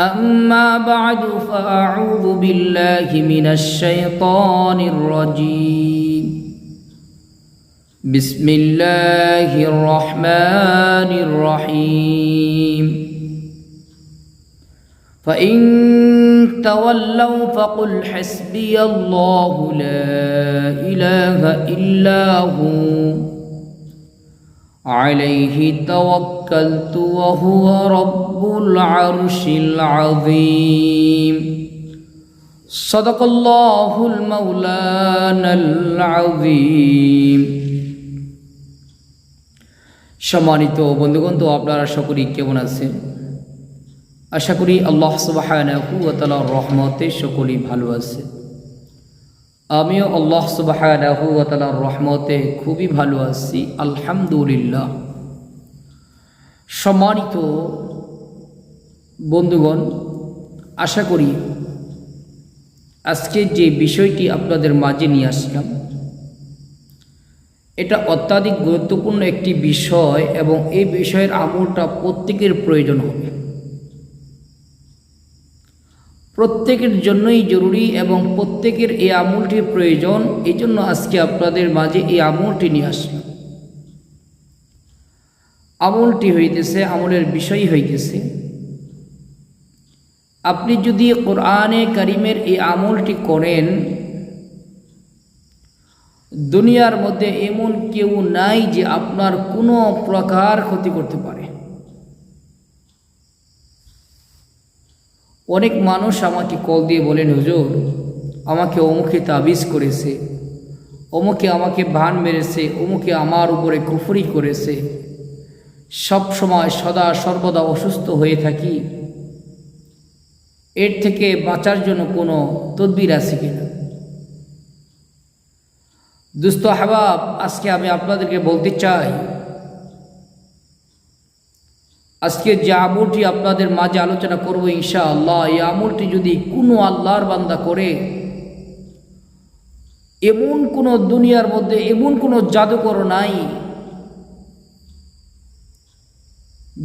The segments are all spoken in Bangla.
أما بعد فأعوذ بالله من الشيطان الرجيم. بسم الله الرحمن الرحيم. فإن تولوا فقل حسبي الله لا إله إلا هو. عليه توكلت وهو رب العرش العظيم صدق الله المولانا العظيم সম্মানিত বন্ধুগণ তো আপনারা সকলেই কেমন আছেন আশা করি আল্লাহ সুবাহর রহমতে সকলেই ভালো আছে আমিও আল্লাহ সুবাহর রহমতে খুবই ভালো আছি, আলহামদুলিল্লাহ। সম্মানিত বন্ধুগণ, আশা করি আজকে যে বিষয়টি আপনাদের মাঝে নিয়ে আসলাম, এটা অত্যাধিক গুরুত্বপূর্ণ একটি বিষয় এবং এই বিষয়ের আমলটা প্রত্যেকের প্রয়োজন হবে। প্রত্যেকের জন্যই জরুরি এবং প্রত্যেকের এই আমলটির প্রয়োজন। এই জন্য আজকে আপনাদের মাঝে এই আমলটি নিয়ে আসলাম। আমলটি হইতেছে, আমলের বিষয় হইতেছে, আপনি যদি কোরআনে করিমের এই আমলটি করেন, দুনিয়ার মধ্যে এমন কেউ নাই যে আপনার কোনো প্রকার ক্ষতি করতে পারে। অনেক মানুষ আমাকে কল দিয়ে বলেন, হুজুর, আমাকে অমুকে তাবিজ করেছে, অমুকে আমাকে ভান মেরেছে, অমুকে আমার উপরে কুফরি করেছে। সব সময় সদা সর্বদা অসুস্থ হয়ে থাকি। এর থেকে বাঁচার জন্য কোনো তদবির আছে কিনা? দুস্থ হাবাব আজকে আমি আপনাদেরকে বলতে চাই আজকে যে আমলটি আপনাদের মাঝে আলোচনা করব ইনশা আল্লাহ এই আমলটি যদি কোনো আল্লাহর বান্দা করে, এমন কোনো দুনিয়ার মধ্যে এমন কোনো জাদুকর নাই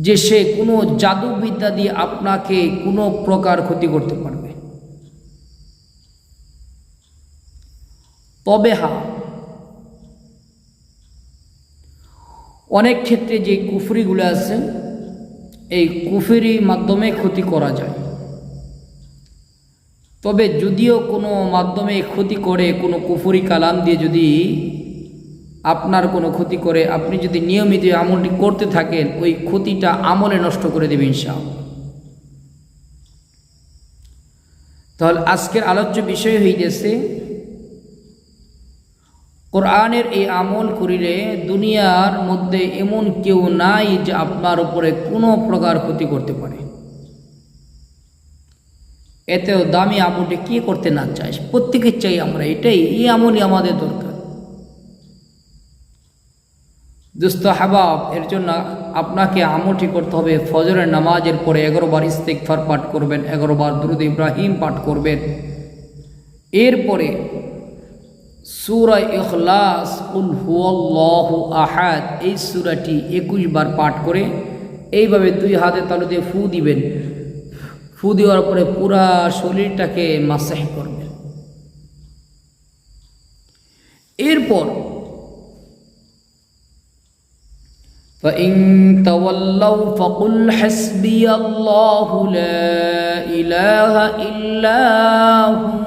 যে সে কোনো জাদুবিদ্যা দিয়ে আপনাকে কোনো প্রকার ক্ষতি করতে পারবে। তবে হা, অনেক ক্ষেত্রে যে কুফরিগুলো আছে এই কুফরি মাধ্যমে ক্ষতি করা যায়। তবে যদিও কোনো মাধ্যমে ক্ষতি করে, কোনো কুফরি কালাম দিয়ে যদি আপনার কোনো ক্ষতি করে, আপনি যদি নিয়মিত আমলটি করতে থাকেন, ওই ক্ষতিটা আমলে নষ্ট করে দেবেন ইনশাল তাহলে আজকের আলোচ্য বিষয় হইতেছে কোরআনের এই আমল করিলে দুনিয়ার মধ্যে এমন কেউ নাই যে আপনার উপরে কোনো প্রকার ক্ষতি করতে পারে। এতেও দামি আমলটি কি করতে না চাই প্রত্যেকের চাই আমরা এটাই, এই আমলই আমাদের দরকার। দুস্থ হাবাব, এর জন্য আপনাকে আমলটি করতে হবে। ফজরের নামাজের পরে এগারো বার ইস্তেকফার পাঠ করবেন, এগারো বার দুরুদ ইব্রাহিম পাঠ করবেন। এরপরে সুরা ইখলাস উল হুয়াল্লাহ আহাদ এই সুরাটি একুশ বার পাঠ করে এইভাবে দুই হাতে তালু দিয়ে ফু দিবেন ফু দেওয়ার পরে পুরা শরীরটাকে মাসাহ করবেন এরপর فإن تولوا فقل حسبي الله لا إله إلا هو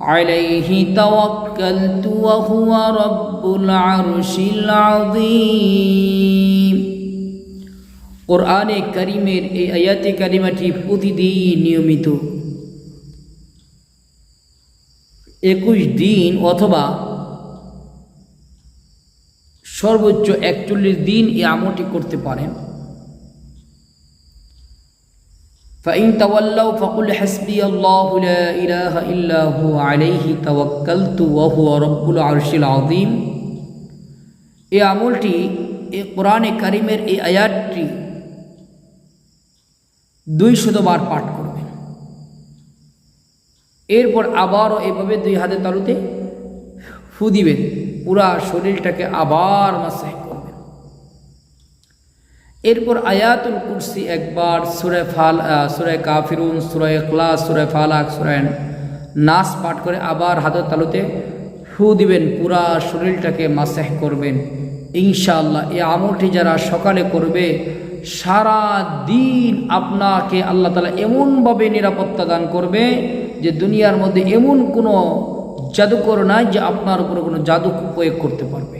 عليه توكلت وهو رب العرش العظيم কোরআনে করিমের এই আয়াতে কারিমাটি প্রতিদিন নিয়মিত একুশ দিন অথবা সর্বোচ্চ একচল্লিশ দিন এই আমলটি করতে পারেন فإن تولوا فقل حسبي الله لا إله إلا هو عليه توكلت وهو رب العرش العظيم এই আমলটি এই কোরআনে কারিমের এই আয়াতটি দুই শতবার পাঠ করবেন এরপর আবারও এভাবে দুই হাতে তালুতে ফু দিবেন পুরা শরীরটাকে আবার মাসাহ করবেন এরপর আয়াতুল কুরসি একবার সুরে ফাল সুরে কাফিরুন, সুরে ক্লাস সুরে ফালাক, সুরে নাস পাঠ করে আবার হাতের তালুতে ফু দিবেন, পুরা শরীরটাকে মাসাহ করবেন। ইনশাআল্লাহ, এই আমলটি যারা সকালে করবে, সারা দিন আপনাকে আল্লাহ তালা এমনভাবে নিরাপত্তা দান করবে যে দুনিয়ার মধ্যে এমন কোনো জাদুকর নাই যে আপনার উপরে কোনো জাদু প্রয়োগ করতে পারবে।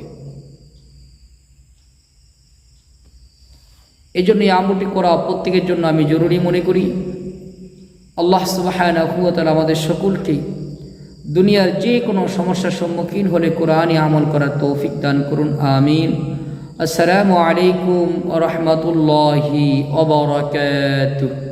এই জন্য এই আমলটি করা প্রত্যেকের জন্য আমি জরুরি মনে করি। আল্লাহ সুবাহ আমাদের সকলকে দুনিয়ার যে কোনো সমস্যার সম্মুখীন হলে কোরআনই আমল করার তৌফিক দান করুন, আমিন। আসসালামু আলাইকুম রহমতুল্লাহি অবরাকাতুহ